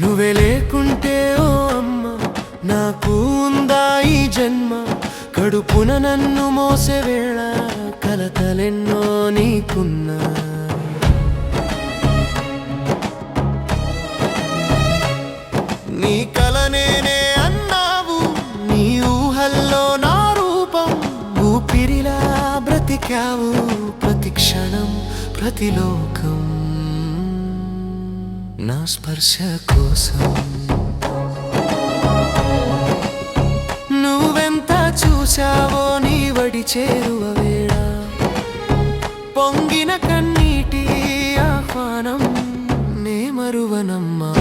నువ్వే లేకుంటే ఓ అమ్మ నాకు ఉందా ఈ జన్మ? కడుపున నన్ను మోసే వేళ కలతలెన్నో నీకున్నా. నీ కల నేనే అన్నావు నీ ఊహల్లో నా రూపం. ఊపిరిలా బ్రతికావు ప్రతి క్షణం ప్రతి లోకం. నా స్పర్శ కోసం. నువ్వెంత చూశావో నీ వడి చేరువ వేళ. పొంగిన కన్నీటి ఆహ్వానం నే మరువనమ్మా.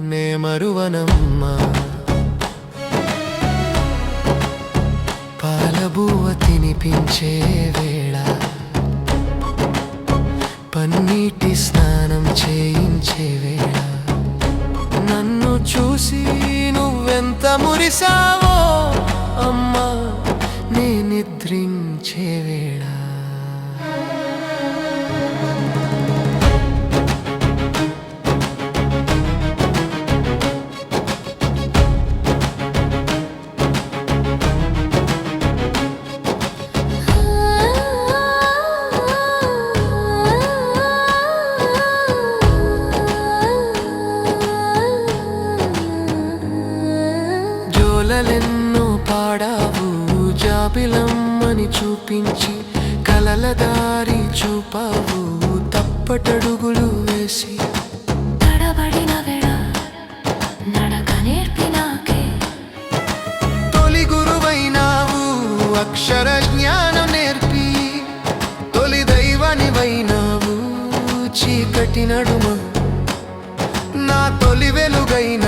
నే మరువనమ్మా. పాలబువ్వ తినిపించేవే నన్ను చూసి నువ్వెంత మురిసావో అమ్మా నే నిద్రించే వేళ. జాబిలమ్మని చూపించి కలల దారి చూపావు. తప్పటడుగులు వేసి తడబడిన వేళ నడక నేర్పినాకే. తొలి గురువైనావు అక్షర జ్ఞానం నేర్పి. తొలి దైవనివైనావు చీకటి నడుమ. నా తొలి వెలుగైనావు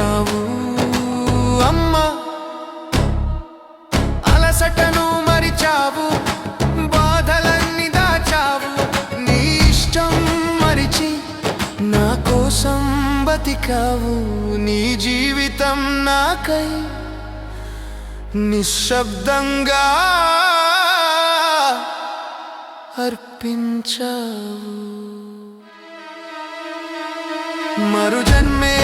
మాటను మరిచావు బాధలన్నీ దాచావు. నీ ఇష్టం మరిచి నా కోసం బతికావు. నీ జీవితం నాకై నిశ్శబ్దంగా అర్పించావు. మరు జన్మే